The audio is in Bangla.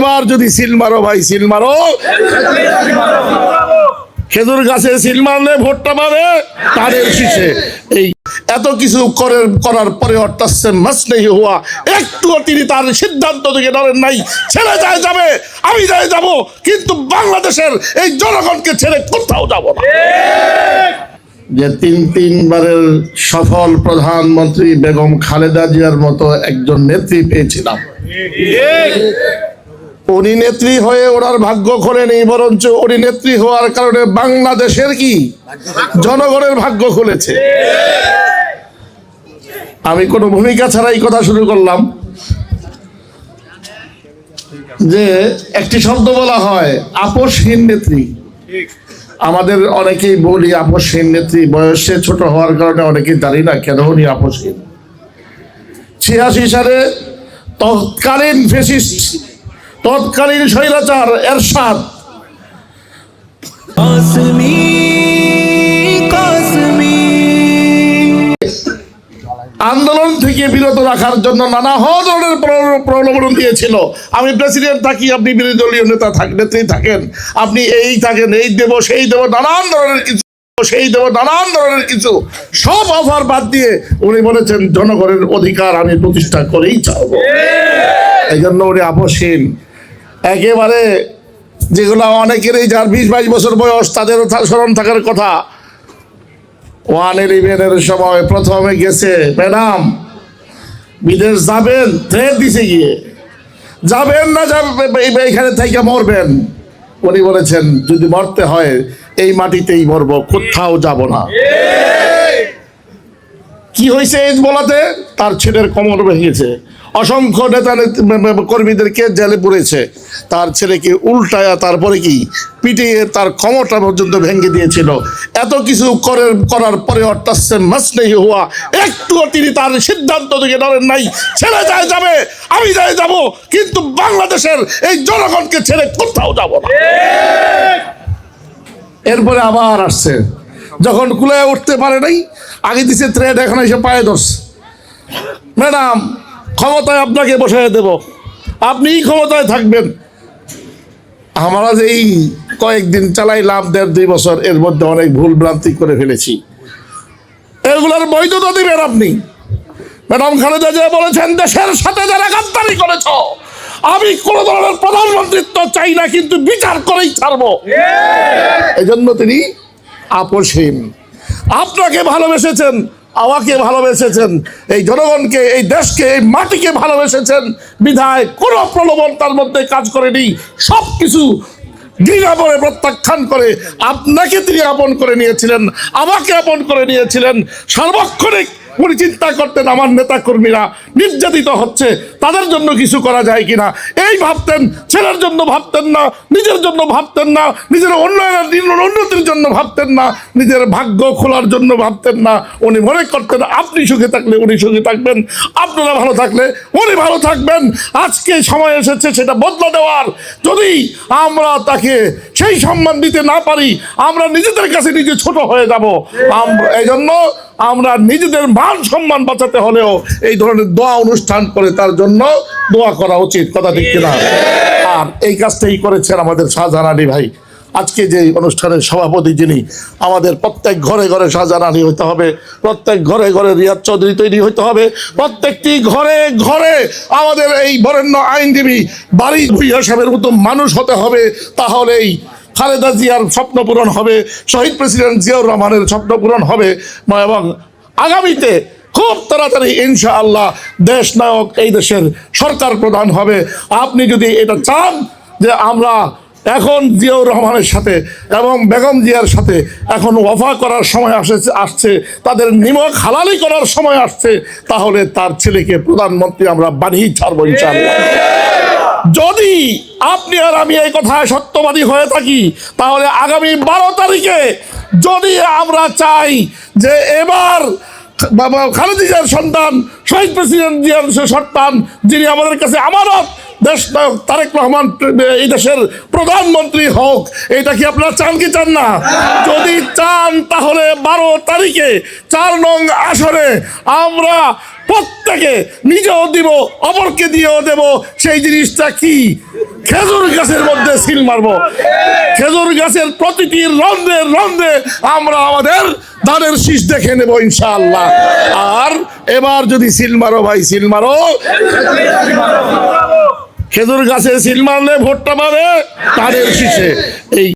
এবার যদি সিল মারো ভাই, সিল মারো। খেজুর গাছে সিল মারলে ভোটটা মারে তাদের শীষে। এই এত কিছু করে করার পরে অর্থাৎ হওয়া একটুও তিনি তার সিদ্ধান্ত থেকে নাই। ছেড়ে যায় যাবে, আমি যাই যাব, কিন্তু বাংলাদেশের এই জনগণকে ছেড়ে কোথাও যাব না। যে তিন তিনবারের সফল প্রধানমন্ত্রী বেগম খালেদা জিয়ার মতো একজন নেত্রী পেয়েছিলাম। উনি নেত্রী হয়ে ওনার ভাগ্য খোলেনি বরঞ্চ উনি নেত্রী হওয়ার কারণে বাংলাদেশের কি? জনগণের ভাগ্য খুলেছে। আমি কোনো ভূমিকা ছাড়াই কথা শুরু করলাম। যে একটি শব্দ বলা হয় আপসহীন নেত্রী। আমাদের অনেকেই বলি আপসহীন নেত্রী, বয়সে ছোট হওয়ার কারণে অনেকেই জানি না কেন উনি আপোষহীন ছিয়াশি সালে তৎকালীন ফেসিস্ট তৎকালীন স্বৈরাচার এরশাদ। আন্দোলন থেকে বিরত রাখার জন্য নানা ধরনের প্রলোভন দিয়েছিল। আমি প্রেসিডেন্ট থাকি আপনি বিরোধী দলীয় নেতা থাক নেত্রী থাকেন আপনি এই থাকেন এই দেব সেই দেব নানান ধরনের কিছু সেই দেব নানান ধরনের কিছু। সব অফার বাদ দিয়ে উনি বলেছেন জনগণের অধিকার আমি প্রতিষ্ঠা করেই চাইব এই জন্য উনি আপসহীন। একেবারে যেগুলো অনেকেরই যার বিশ বাইশ বছর বয়স তাদেরও স্মরণ থাকার কথা। ওয়ান ইলেভেনের সময় প্রথমে গেছে ম্যাডাম বিদেশ যাবেন? থ্রেট দিছে গিয়ে। যাবেন না যাবেন এখানে থেকে মরবেন। উনি বলেছেন যদি মরতে হয় এই মাটিতেই মরবো কোথাও যাব না। কি হয়েছে এই বলাতে? তার ছেলের কোমর ভেঙেছে। অসংখ্য নেতা কর্মীদেরকে জেলে পুরেছে। তার ছেলেকে উল্টায়া তারপরে কি? পিটিয়ে তার ক্ষমতা পর্যন্ত ভেঙে দিয়েছিল। এত কিছু করে করার পরে হওয়া একটুও তিনি তার সিদ্ধান্ত থেকে ডরেন নাই। ছেড়ে যায় যাবে, আমি যাই যাব, কিন্তু বাংলাদেশের এই জনগণকে ছেড়ে কোথাও যাব না। এরপরে আবার আসছে। যখন কুলায় উঠতে পারে নাই, আগে দিছে থ্রেড এখন এসে পায়ে ধরছে। ম্যাডাম ক্ষমতায় আপনাকে বসায় দেব। আপনিই ক্ষমতায় থাকবেন। আমরা যে এই কয়েকদিন চালাইলাম দেড় দুই বছর এর মধ্যে অনেক ভুল ভ্রান্তি করে ফেলেছি। এগুলোর বৈধতা দিবেন আপনি। ম্যাডাম খালেদা জিয়া বলেছেন দেশের সাথে যারা গাদ্দারি করেছ আমি কোন ধরনের প্রধানমন্ত্রিত্ব চাই না কিন্তু বিচার করেই ছাড়বো। এই জন্য তিনি আপোষহীন। আপনাকে ভালোবেসেছেন। আমাকে ভালোবেসেছেন, এই জনগণকে, এই দেশকে, এই মাটিকে ভালোবেসেছেন, বিধায় কোনো প্রলোভন তার মধ্যে কাজ করেনি সব কিছু ঘৃণা করে, প্রত্যাখ্যান করে, আপনাকে তিনি আপন করে নিয়েছিলেন, আমাকে আপন করে নিয়েছিলেন, সার্বক্ষণিক উনি চিন্তা করতেন, আমার নেতা কর্মীরা নির্যাতিত হচ্ছে, তাদের জন্য কিছু করা যায় কিনা? এই ভাবতেন, ছেলের জন্য ভাবতেন না, নিজের জন্য ভাবতেন না, নিজের উন্নয়নের নিজের উন্নতির জন্য ভাবতেন না, নিজের ভাগ্য খোলার জন্য ভাবতেন না। উনি মনে করতেন, আপনি সুখে থাকলে উনি সুখে থাকবেন, আপনারা ভালো থাকলে উনি ভালো থাকবেন। আজকে সময় এসেছে সেটা বদলা দেওয়ার। যদি আমরা তাকে সেই সম্মান দিতে না পারি, আমরা নিজেদের কাছে নিজে ছোট হয়ে যাব। এই জন্য আমরা নিজেদের মান সম্মান বাঁচাতে হলেও এই ধরনের দোয়া অনুষ্ঠান করে তার জন্য দোয়া করা উচিত। কথা ঠিক কিনা? আর এই কাজটাই করেছেন আমাদের শাহজাহান আলী ভাই। আজকে যে অনুষ্ঠানের সভাপতি যিনি, আমাদের প্রত্যেক ঘরে ঘরে শাহজাহান হইতে হবে, প্রত্যেক ঘরে ঘরে রিয়াদ চৌধুরী তৈরি হইতে হবে, প্রত্যেকটি ঘরে ঘরে আমাদের এই বরেণ্য আইনজীবী বাড়ি ভুইয়া সাহেবের মতো মানুষ হতে হবে, তাহলেই খালেদা জিয়ার স্বপ্ন পূরণ হবে, শহীদ প্রেসিডেন্ট জিয়াউর রহমানের স্বপ্ন পূরণ হবে এবং আগামীতে খুব তাড়াতাড়ি ইনশাআল্লাহ দেশ নায়ক এই দেশের সরকার প্রধান হবে। আপনি যদি এটা চান যে আমরা এখন জিয়াউর রহমানের সাথে এবং বেগম জিয়ার সাথে এখন ওয়াফা করার সময় আসে আসছে, তাদের নিমক হালালি করার সময় আসছে, তাহলে তার ছেলেকে প্রধানমন্ত্রী আমরা বানিয়ে ছাড়বো ইনশাআল্লাহ। যদি আপনি আর আমি এই কথায় সত্যবাদী হয়ে থাকি, তাহলে আগামী বারো তারিখে যদি আমরা চাই যে এবার বাবা খালেদা সন্তান, শহীদ প্রেসিডেন্ট জিয়ার সন্তান, যিনি আমাদের কাছে আমানত দেশ তারেক রহমান, এই দেশের প্রধানমন্ত্রী হোক এটা কি আপনারা চান কি চান না? যদি চান তাহলে বারো তারিখে চার নং আসরে আমরা প্রত্যেকে নিজেও দিব, অপরকে দিয়েও দেব। সেই জিনিসটা কি? খেজুর গাছের মধ্যে সিল মারবো। খেজুর গাছের প্রতিটি রন্ধে রন্ধে আমরা আমাদের ধানের শীষ দেখে নেব ইনশাআল্লাহ। আর এবার যদি সিল মারো ভাই, সিল মারো। খেজুর গাছে সিল মারলে ভোটটা মারে তারের শীষে। এই